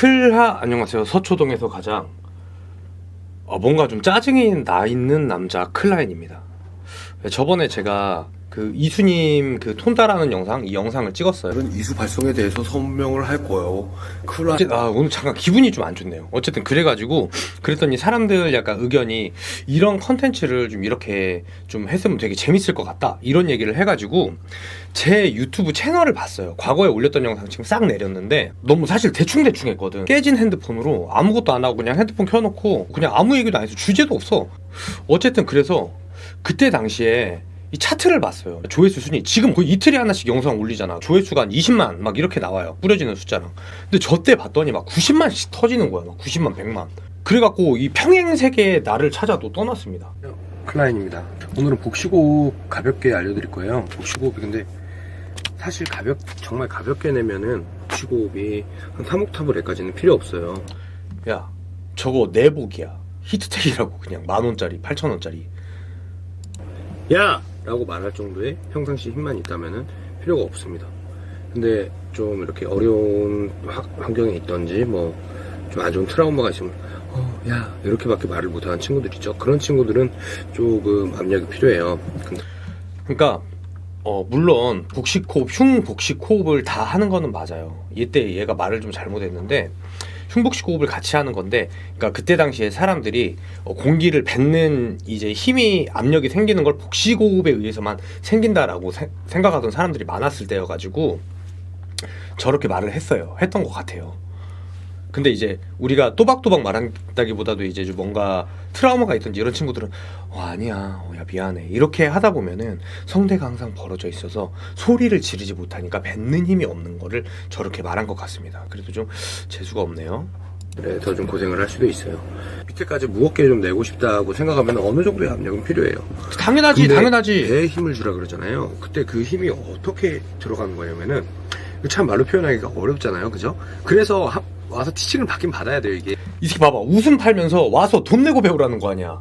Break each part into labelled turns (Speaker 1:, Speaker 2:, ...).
Speaker 1: 클하 안녕하세요 서초동에서 가장 어, 뭔가 좀 짜증이 나 있는 남자 클라인입니다. 저번에 제가 그 이수님 그 톤다라는 영상 이 영상을 찍었어요.
Speaker 2: 오늘은 이수 발송에 대해서 설명을 할 거예요.
Speaker 1: 어째- 아, 오늘 잠깐 기분이 좀 안 좋네요. 어쨌든 그래가지고 그랬더니 사람들 약간 의견이 이런 컨텐츠를 좀 이렇게 좀 했으면 되게 재밌을 것 같다 이런 얘기를 해가지고 제 유튜브 채널을 봤어요. 과거에 올렸던 영상 지금 싹 내렸는데 너무 사실 대충 대충 했거든. 깨진 핸드폰으로 아무것도 안 하고 그냥 핸드폰 켜놓고 그냥 아무 얘기도 안 해서 주제도 없어. 어쨌든 그래서 그때 당시에 이 차트를 봤어요. 조회수 순위 지금 거의 이틀에 하나씩 영상 올리잖아. 조회수가 한 20만 막 이렇게 나와요. 뿌려지는 숫자랑. 근데 저 때 봤더니 막 90만씩 터지는 거야. 막 90만, 100만. 그래갖고 이 평행 세계의 나를 찾아 또 떠났습니다.
Speaker 2: 클라인입니다. 오늘은 복식호흡 가볍게 알려드릴 거예요. 복식호흡이 근데 사실 가볍 정말 가볍게 내면은 복식호흡이 한 3옥타브에까지는 필요 없어요.
Speaker 1: 야, 저거 내복이야. 히트텍이라고 그냥 만 원짜리, 8천 원짜리.
Speaker 2: 야! 라고 말할 정도의 평상시 힘만 있다면은 필요가 없습니다. 근데 좀 이렇게 어려운 화- 환경에 있던지 뭐 좀 안 좋은 트라우마가 있으면 어, 야 이렇게밖에 말을 못하는 친구들 있죠. 그런 친구들은 조금 압력이 필요해요. 근데
Speaker 1: 그러니까 어 물론 복식 호흡, 흉 복식 호흡을 다 하는 거는 맞아요. 이때 얘가 말을 좀 잘못했는데 흉복식 호흡을 같이 하는 건데, 그러니까 그때 당시에 사람들이 어, 공기를 뱉는 이제 힘이 압력이 생기는 걸 복식 호흡에 의해서만 생긴다라고 세- 생각하던 사람들이 많았을 때여 가지고 저렇게 말을 했어요. 했던 것 같아요. 근데 이제 우리가 또박또박 말한다기보다도 이제 좀 뭔가 트라우마가 있던지 이런 친구들은 어 아니야 어, 야 미안해 이렇게 하다 보면은 성대가 항상 벌어져 있어서 소리를 지르지 못하니까 뱉는 힘이 없는 거를 저렇게 말한 것 같습니다 그래도 좀 재수가 없네요
Speaker 2: 더좀 고생을 할 수도 있어요. 밑에까지 무겁게 좀 내고 싶다고 생각하면 어느 정도의 압력은 필요해요.
Speaker 1: 당연하지 당연하지
Speaker 2: 배에 힘을 주라 그러잖아요. 그때 그 힘이 어떻게 들어가는 거냐면은 이거 참 말로 표현하기가 어렵잖아요, 그죠? 그래서 하- 와서 티칭을 받긴 받아야 돼요 이게.
Speaker 1: 이 새끼 봐봐 웃음 팔면서 와서 돈 내고 배우라는 거 아니야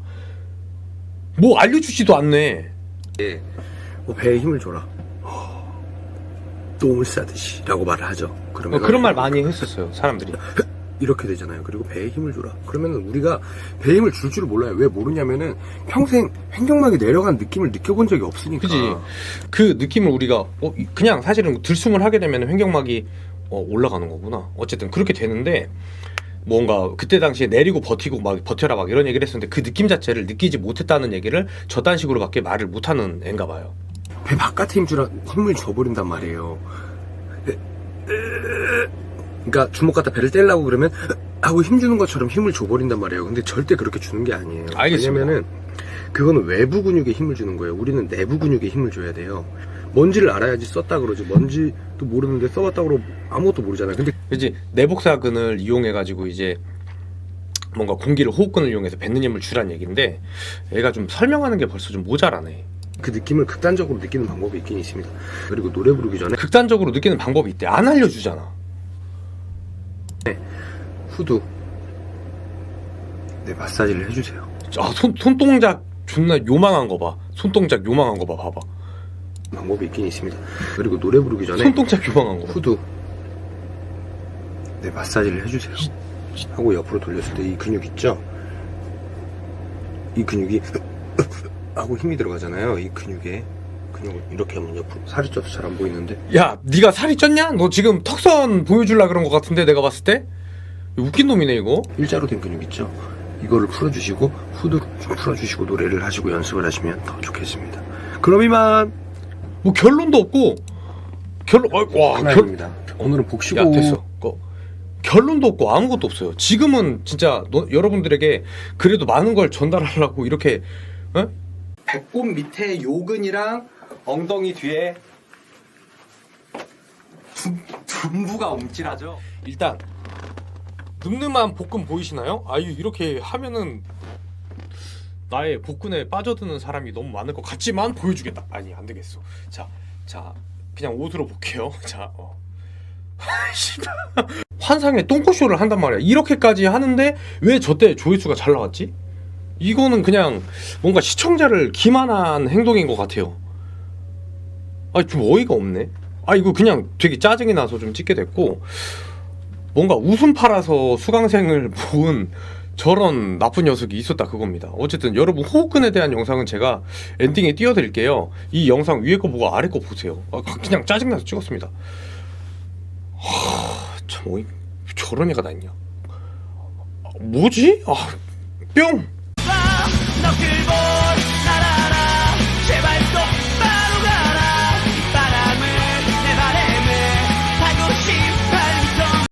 Speaker 1: 뭐 알려주지도 않네
Speaker 2: 뭐 배에 힘을 줘라. 똥을 싸듯이 라고 말을 하죠.
Speaker 1: 어,
Speaker 2: 그러면
Speaker 1: 그런 말 많이 했었어요 사람들이
Speaker 2: 이렇게 되잖아요. 그리고 배에 힘을 줘라. 그러면 우리가 배에 힘을 줄 줄을 몰라요. 왜 모르냐면은 평생 횡격막이 내려간 느낌을 느껴본 적이 없으니까.
Speaker 1: 그지 그 느낌을 우리가 어, 이- 그냥 사실은 들숨을 하게 되면 횡격막이 어, 올라가는 거구나 어쨌든 그렇게 되는데 뭔가 그때 당시에 내리고 버티고 막 버텨라 막 이런 얘기를 했었는데 그 느낌 자체를 느끼지 못했다는 얘기를 저딴 식으로밖에 말을 못하는 애인가 봐요
Speaker 2: 배 바깥에 힘 주라 힘을 줘버린단 말이에요. 그러니까 주먹 갖다 배를 떼려고 그러면 하고 힘 주는 것처럼 힘을 줘버린단 말이에요. 근데 절대 그렇게 주는 게 아니에요.
Speaker 1: 알겠습니다.
Speaker 2: 왜냐면은 그거는 외부 근육에 힘을 주는 거예요. 우리는 내부 근육에 힘을 줘야 돼요. 뭔지를 알아야지 썼다 그러지. 뭔지도 모르는데 써봤다 그러고 아무것도 모르잖아요. 근데
Speaker 1: 그지 내복사근을 이용해 가지고 이제 뭔가 공기를 호흡근을 이용해서 뱉는 힘을 주란 얘기인데 얘가 좀 설명하는 게 벌써 좀 모자라네
Speaker 2: 그 느낌을 극단적으로 느끼는 방법이 있긴 있습니다. 그리고 노래 부르기 전에
Speaker 1: 극단적으로 느끼는 방법이 있대 안 알려주잖아
Speaker 2: 후두 네 마사지를 해주세요.
Speaker 1: 아, 손, 손동작 존나 요망한 거봐 손동작 요망한 거 봐 봐봐
Speaker 2: 방법이 있긴 있습니다. 그리고 노래 부르기 전에
Speaker 1: 손동작 요망한 거 봐.
Speaker 2: 후두 네 마사지를 해주세요. 하고 옆으로 돌렸을 때 이 근육 있죠? 이 근육이 하고 힘이 들어가잖아요. 이 근육에 근육을 이렇게 하면 옆으로 살이 쪄서 잘 안 보이는데
Speaker 1: 야, 네가 살이 쪘냐? 너 지금 턱선 보여줄라 그런 것 같은데 내가 봤을 때 웃긴 놈이네 이거.
Speaker 2: 일자로 된 근육 있죠? 이거를 풀어주시고 후두를 좀 풀어주시고 노래를 하시고 연습을 하시면 더 좋겠습니다. 그럼 이만
Speaker 1: 뭐 결론도 없고 결론. 어, 와, 결.
Speaker 2: 하나입니다. 오늘은 복식호
Speaker 1: 야 됐어. 거. 결론도 없고 아무것도 없어요. 지금은 진짜 너, 여러분들에게 그래도 많은 걸 전달하려고 이렇게 어? 배꼽 밑에 요근이랑 엉덩이 뒤에 둔, 둔부가 움찔하죠. 일단 늠름한 복근 보이시나요? 아유 이렇게 하면은 나의 복근에 빠져드는 사람이 너무 많을 것 같지만 보여주겠다. 아니 안 되겠어. 자, 자 그냥 옷으로 볼게요. 자, 어. 환상의 똥꼬쇼를 한단 말이야. 이렇게까지 하는데 왜 저때 조회수가 잘 나왔지? 이거는 그냥 뭔가 시청자를 기만한 행동인 것 같아요. 아, 좀 어이가 없네. 아, 이거 그냥 되게 짜증이 나서 좀 찍게 됐고, 뭔가 웃음 팔아서 수강생을 모은 저런 나쁜 녀석이 있었다 그겁니다. 어쨌든 여러분 호흡근에 대한 영상은 제가 엔딩에 띄워드릴게요. 이 영상 위에 거 보고 아래 거 보세요. 아, 그냥 짜증나서 찍었습니다. 하, 참 어이 저런 애가 다 있냐? 아, 뭐지? 아, 뿅.